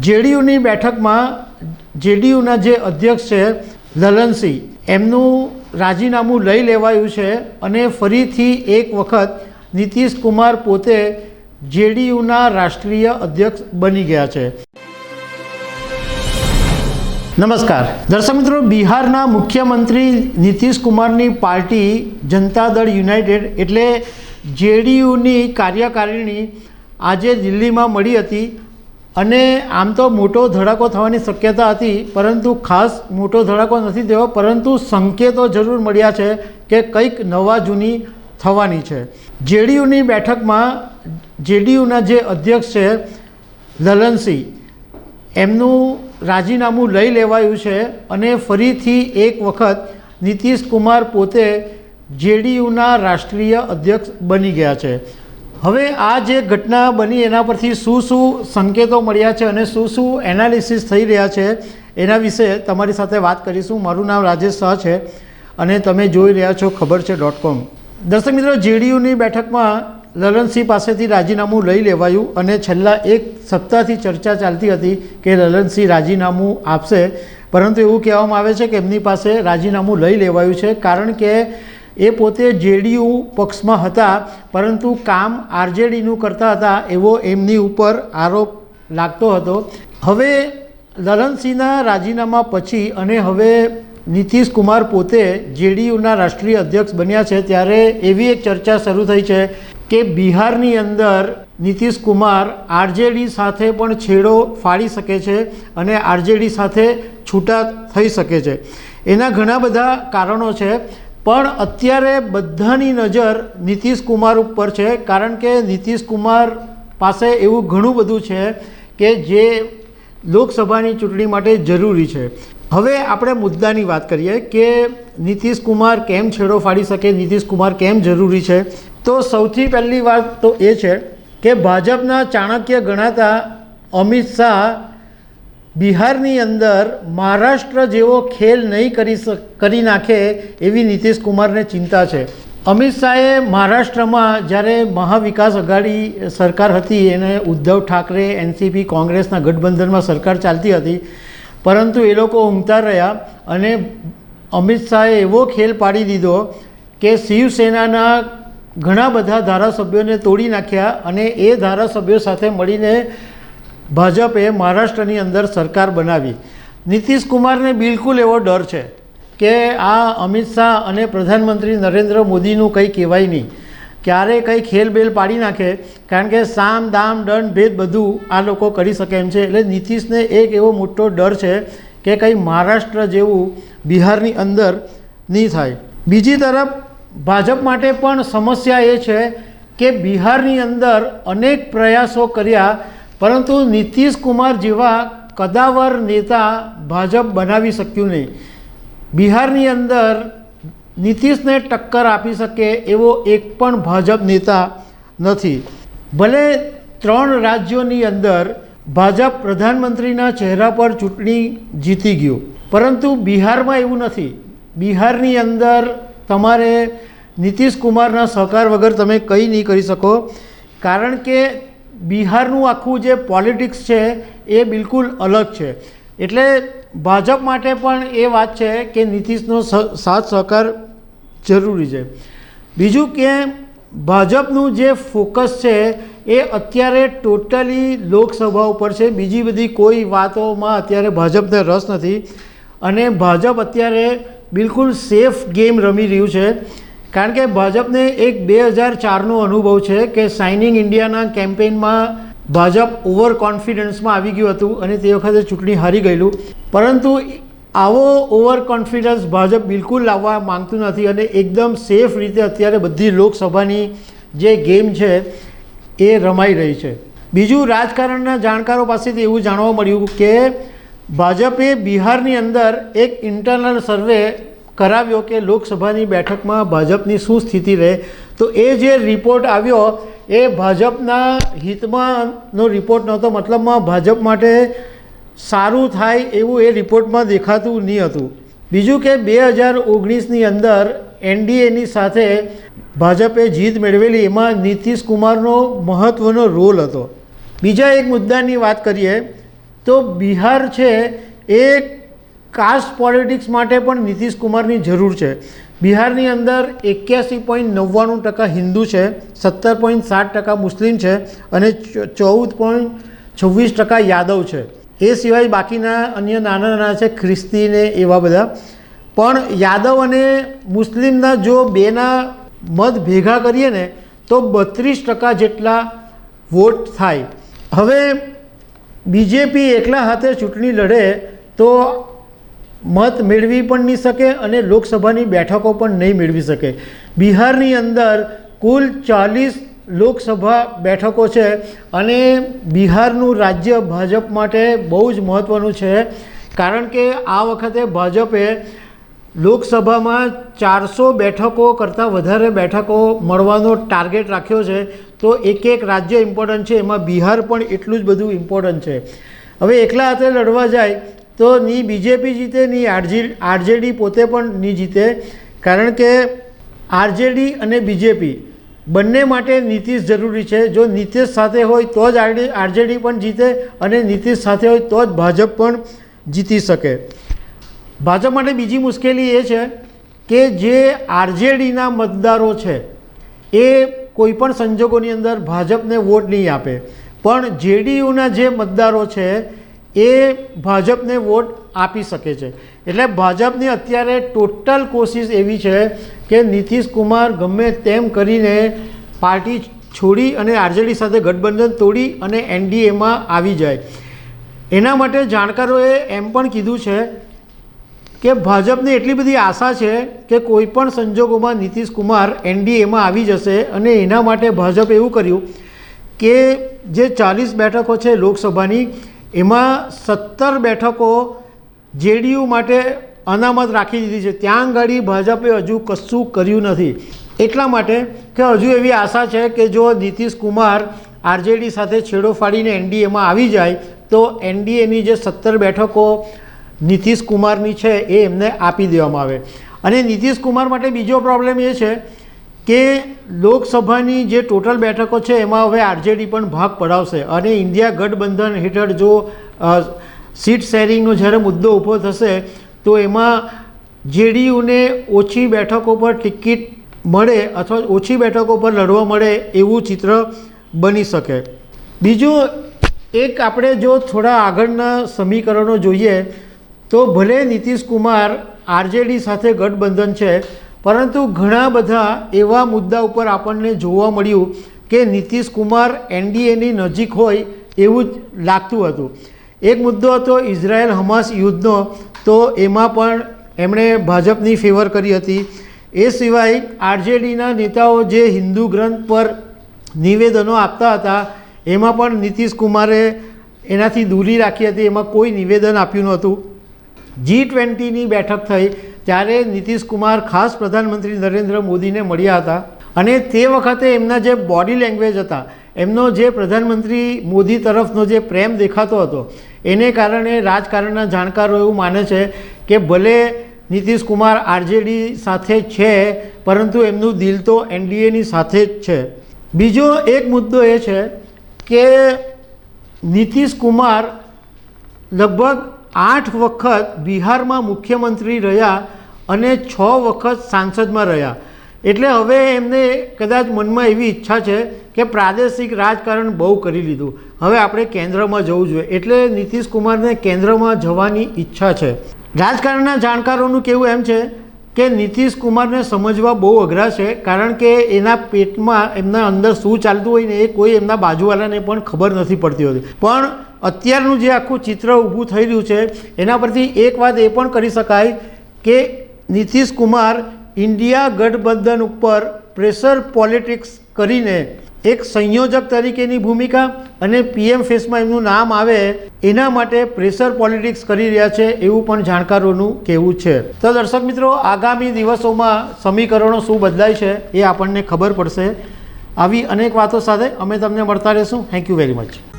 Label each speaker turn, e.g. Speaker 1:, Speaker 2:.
Speaker 1: જેડીયુની બેઠકમાં જેડીયુના જે અધ્યક્ષ છે લલનસિંહ, એમનું રાજીનામું લઈ લેવાયું છે અને ફરીથી એક વખત નીતિશ કુમાર પોતે જેડીયુના રાષ્ટ્રીય અધ્યક્ષ બની ગયા છે. નમસ્કાર. દર્શક મિત્રો, બિહારના મુખ્યમંત્રી નીતિશ કુમારની પાર્ટી જનતા દળ યુનાઇટેડ એટલે જેડીયુની કાર્યકારિણી આજે દિલ્હીમાં મળી હતી. અને આમ તો મોટો ધડાકો થવાની શક્યતા હતી, પરંતુ ખાસ મોટો ધડાકો નથી થયો, પરંતુ સંકેતો જરૂર મળ્યા છે કે કંઈક નવા જૂની થવાની છે. જેડીયુની બેઠકમાં, જેડીયુના જે અધ્યક્ષ છે, લલનસિંહ, એમનું રાજીનામું લઈ લેવાયું છે અને ફરીથી એક વખત નીતિશ કુમાર પોતે જેડીયુના રાષ્ટ્રીય અધ્યક્ષ બની ગયા છે. હવે આ જે ઘટના બની એના પરથી શું શું સંકેતો મળ્યા છે અને શું શું એનાલિસિસ થઈ રહ્યા છે, એના વિશે તમારી સાથે વાત કરીશું. મારું નામ રાજેશ શાહ છે અને તમે જોઈ રહ્યા છો ખબર છે ડોટ કોમ દર્શક મિત્રો જેડીયુની બેઠકમાં લલનસિંહ પાસેથી રાજીનામું લઈ લેવાયું અને છેલ્લા એક સપ્તાહથી ચર્ચા ચાલતી હતી કે લલનસિંહ રાજીનામું આપશે. પરંતુ એવું કહેવામાં આવે છે કે એમની પાસે રાજીનામું લઈ લેવાયું છે. કારણ કે એ પોતે જેડીયુ પક્ષમાં હતા, પરંતુ કામ આરજેડીનું કરતા હતા એવો એમની ઉપર આરોપ લાગતો હતો. હવે લલનસિંહના રાજીનામા પછી અને હવે નીતિશ કુમાર પોતે જેડીયુના રાષ્ટ્રીય અધ્યક્ષ બન્યા છે, ત્યારે એવી એક ચર્ચા શરૂ થઈ છે કે બિહારની અંદર નીતિશ કુમાર આરજેડી સાથે પણ છેડો ફાડી શકે છે અને આરજેડી સાથે છૂટા થઈ શકે છે. એના ઘણા બધા કારણો છે. પણ અત્યારે બધાની નજર નીતિશ કુમાર ઉપર છે, કારણ કે નીતિશ કુમાર પાસે એવું ઘણું બધું છે કે જે લોકસભાની ચૂંટણી માટે જરૂરી છે. હવે આપણે મુદ્દાની વાત કરીએ કે નીતિશ કુમાર કેમ છેડો ફાડી શકે, નીતિશ કુમાર કેમ જરૂરી છે? તો સૌથી પહેલી વાત તો એ છે કે ભાજપના ચાણક્ય ગણાતા અમિત શાહ બિહારની અંદર મહારાષ્ટ્ર જેવો ખેલ નહીં કરી કરી નાખે એવી નીતિશ કુમારને ચિંતા છે. અમિત શાહે મહારાષ્ટ્રમાં જ્યારે મહાવિકાસ અઘાડી સરકાર હતી, એને ઉદ્ધવ ઠાકરે, એનસીપી, કોંગ્રેસના ગઠબંધનમાં સરકાર ચાલતી હતી, પરંતુ એ લોકો ઊંઘતા રહ્યા અને અમિત શાહે એવો ખેલ પાડી દીધો કે શિવસેનાના ઘણા બધા ધારાસભ્યોને તોડી નાખ્યા અને એ ધારાસભ્યો સાથે મળીને ભાજપે મહારાષ્ટ્રની અંદર સરકાર બનાવી. નીતિશ કુમારને બિલકુલ એવો ડર છે કે આ અમિત શાહ અને પ્રધાનમંત્રી નરેન્દ્ર મોદીનું કંઈ કહેવાય નહીં. ક્યારે કંઈ ખેલબેલ પાડી નાખે, કારણ કે સામ, દામ, દંડ, ભેદ બધું આ લોકો કરી શકે એમ છે. એટલે નીતિશને એક એવો મોટો ડર છે કે કંઈ મહારાષ્ટ્ર જેવું બિહારની અંદર નહીં થાય. બીજી તરફ, ભાજપ માટે પણ સમસ્યા એ છે કે બિહારની અંદર અનેક પ્રયાસો કર્યા પરંતુ નીતિશ કુમાર જેવા કદાવર નેતા ભાજપ બનાવી શક્યું નહીં. બિહારની અંદર નીતિશને ટક્કર આપી શકે એવો એક પણ ભાજપ નેતા નથી. ભલે ત્રણ રાજ્યોની અંદર ભાજપ પ્રધાનમંત્રીના ચહેરા પર ચૂંટણી જીતી ગયું, પરંતુ બિહારમાં એવું નથી. બિહારની અંદર તમારે નીતિશ કુમારના સહકાર વગર તમે કંઈ નહીં કરી શકો. કારણ કે બિહારનું આખું જે પોલિટિક્સ છે એ બિલકુલ અલગ છે. એટલે ભાજપ માટે પણ એ વાત છે કે નીતિશનો સાથ સહકાર જરૂરી છે. બીજું કે ભાજપનું જે ફોકસ છે એ અત્યારે ટોટલી લોકસભા ઉપર છે. બીજી બધી કોઈ વાતોમાં અત્યારે ભાજપને રસ નથી. અને ભાજપ અત્યારે બિલકુલ સેફ ગેમ રમી રહ્યું છે. કારણ કે ભાજપને એક બે હજાર ચારનો અનુભવ છે કે શાઇનિંગ ઇન્ડિયાના કેમ્પેઇનમાં ભાજપ ઓવર કોન્ફિડન્સમાં આવી ગયું હતું અને તે વખતે ચૂંટણી હારી ગયેલું. પરંતુ આવો ઓવર કોન્ફિડન્સ ભાજપ બિલકુલ લાવવા માંગતું નથી અને એકદમ સેફ રીતે અત્યારે બધી લોકસભાની જે ગેમ છે એ રમાઈ રહી છે. બીજું રાજકારણના જાણકારો પાસેથી એવું જાણવા મળ્યું કે ભાજપે બિહારની અંદર એક ઇન્ટરનલ સર્વે કરાવ્યો કે લોકસભાની બેઠકમાં ભાજપની શું સ્થિતિ રહે? તો એ જે રિપોર્ટ આવ્યો, એ ભાજપના હિતમાંનો રિપોર્ટ નહોતો. મતલબમાં ભાજપ માટે સારું થાય એવું એ રિપોર્ટમાં દેખાતું નહીં હતું. બીજું કે બે હજાર ઓગણીસની અંદર એનડીએની સાથે ભાજપે જીત મેળવેલી, એમાં નીતિશ કુમારનો મહત્ત્વનો રોલ હતો. બીજા એક મુદ્દાની વાત કરીએ, તો બિહાર છે એ કાસ્ટ પોલિટિક્સ માટે પણ નીતિશ કુમારની જરૂર છે. બિહારની અંદર એક્યાસી પોઈન્ટ નવ્વાણું ટકા હિન્દુ છે, સત્તર પોઈન્ટ સાત ટકા મુસ્લિમ છે અને ચૌદ પોઈન્ટ છવ્વીસ ટકા યાદવ છે. એ સિવાય બાકીના અન્ય નાના નાના છે, ખ્રિસ્તી ને એવા બધા. પણ યાદવ અને મુસ્લિમના જો બેના મત ભેગા કરીએ ને, તો બત્રીસ ટકા જેટલા વોટ થાય. હવે બીજેપી એકલા હાથે ચૂંટણી લડે તો મત મેળવી પણ નહીં શકે અને લોકસભાની બેઠકો પણ નહીં મેળવી શકે. બિહારની અંદર કુલ ચાલીસ લોકસભા બેઠકો છે અને બિહારનું રાજ્ય ભાજપ માટે બહુ જ મહત્ત્વનું છે. કારણ કે આ વખતે ભાજપે લોકસભામાં ચારસો બેઠકો કરતાં વધારે બેઠકો મળવાનો ટાર્ગેટ રાખ્યો છે. તો એક એક રાજ્ય ઇમ્પોર્ટન્ટ છે. એમાં બિહાર પણ એટલું જ બધું ઇમ્પોર્ટન્ટ છે. હવે એકલા હાથે લડવા જાય તો ની બીજેપી જીતે, ની આરજી, આરજેડી પોતે પણ નહીં જીતે. કારણ કે આરજેડી અને બીજેપી બંને માટે નીતિશ જરૂરી છે. જો નીતિશ સાથે હોય તો જ આરડી, આરજેડી પણ જીતે અને નીતિશ સાથે હોય તો જ ભાજપ પણ જીતી શકે. ભાજપ માટે બીજી મુશ્કેલી એ છે કે જે આરજેડીના મતદારો છે, એ કોઈ પણ સંજોગોની અંદર ભાજપને વોટ નહીં આપે. પણ જેડીયુના જે મતદારો છે એ ભાજપને વોટ આપી શકે છે. એટલે ભાજપની અત્યારે ટોટલ કોશિશ એવી છે કે નીતિશ કુમાર ગમે તેમ કરીને પાર્ટી છોડી અને આરજેડી સાથે ગઠબંધન તોડી અને એનડીએમાં આવી જાય. એના માટે જાણકારોએ એમ પણ કીધું છે કે ભાજપને એટલી બધી આશા છે કે કોઈ પણ સંજોગોમાં નીતિશ કુમાર એનડીએમાં આવી જશે અને એના માટે ભાજપે એવું કર્યું કે જે ચાલીસ બેઠકો છે લોકસભાની એમાં સત્તર બેઠકો જેડીયુ માટે અનામત રાખી દીધી છે. ત્યાં આગળ ભાજપે હજુ કશું કર્યું નથી. એટલા માટે કે હજુ એવી આશા છે કે જો નીતિશ કુમાર આરજેડી સાથે છેડો ફાડીને એનડીએમાં આવી જાય, તો એનડીએની જે સત્તર બેઠકો નીતિશ કુમારની છે એ એમને આપી દેવામાં આવે. અને નીતિશ કુમાર માટે બીજો પ્રોબ્લેમ એ છે કે લોકસભાની જે ટોટલ બેઠકો છે, એમાં હવે આરજેડી પણ ભાગ પડાવશે અને ઇન્ડિયા ગઠબંધન હેઠળ જો સીટ શેરિંગનો જ્યારે મુદ્દો ઊભો થશે, તો એમાં જેડીયુને ઓછી બેઠકો પર ટિકિટ મળે અથવા ઓછી બેઠકો પર લડવા મળે એવું ચિત્ર બની શકે. બીજું એક આપણે જો થોડા આગળના સમીકરણો જોઈએ, તો ભલે નીતિશ કુમાર આરજેડી સાથે ગઠબંધન છે પરંતુ ઘણા બધા એવા મુદ્દા ઉપર આપણને જોવા મળ્યું કે નીતિશ કુમાર એનડીએની નજીક હોય એવું જ લાગતું હતું. એક મુદ્દો હતો ઇઝરાયલ હમાસ યુદ્ધનો, તો એમાં પણ એમણે ભાજપની ફેવર કરી હતી. એ સિવાય આરજેડીના નેતાઓ જે હિન્દુ ગ્રંથ પર નિવેદનો આપતા હતા, એમાં પણ નીતિશ કુમારે એનાથી દૂરી રાખી હતી, એમાં કોઈ નિવેદન આપ્યું નહોતું. જી ટ્વેન્ટીની બેઠક થઈ ત્યારે નીતિશકુમાર ખાસ પ્રધાનમંત્રી નરેન્દ્ર મોદીને મળ્યા હતા. અને તે વખતે એમના જે બોડી લેંગ્વેજ હતા, એમનો જે પ્રધાનમંત્રી મોદી તરફનો જે પ્રેમ દેખાતો હતો, એને કારણે રાજકારણના જાણકારો એવું માને છે કે ભલે નીતિશ કુમાર આરજેડી સાથે છે, પરંતુ એમનું દિલ તો એનડીએની સાથે જ છે. બીજો એક મુદ્દો એ છે કે નીતિશ કુમાર લગભગ આઠ વખત બિહારમાં મુખ્યમંત્રી રહ્યા અને છ વખત સાંસદમાં રહ્યા. એટલે હવે એમને કદાચ મનમાં એવી ઈચ્છા છે કે પ્રાદેશિક રાજકારણ બહુ કરી લીધું. હવે આપણે કેન્દ્રમાં જવું જોઈએ. એટલે નીતિશ કુમારને કેન્દ્રમાં જવાની ઈચ્છા છે. રાજકારણના જાણકારોનું કેવું એમ છે કે નીતિશ કુમારને સમજવા બહુ અઘરા છે, કારણ કે એના પેટમાં એમના અંદર શું ચાલતું હોય ને એ કોઈ એમના બાજુવાળાને પણ ખબર નથી પડતી હોતી. પણ અત્યારનું જે આખું ચિત્ર ઊભું થઈ રહ્યું છે, એના પરથી એક વાત એ પણ કરી શકાય કે નીતિશ કુમાર ઇન્ડિયા ગઠબંધન ઉપર પ્રેશર પોલિટિક્સ કરીને એક સંયોજક તરીકેની ભૂમિકા અને પીએમ ફેસમાં એમનું નામ આવે, એના માટે પ્રેશર પોલિટિક્સ કરી રહ્યા છે એવું પણ જાણકારોનું કહેવું છે. તો દર્શક મિત્રો, આગામી દિવસોમાં સમીકરણો શું બદલાય છે એ આપણને ખબર પડશે. આવી અનેક વાતો સાથે અમે તમને મળતા રહીશું. Thank you very much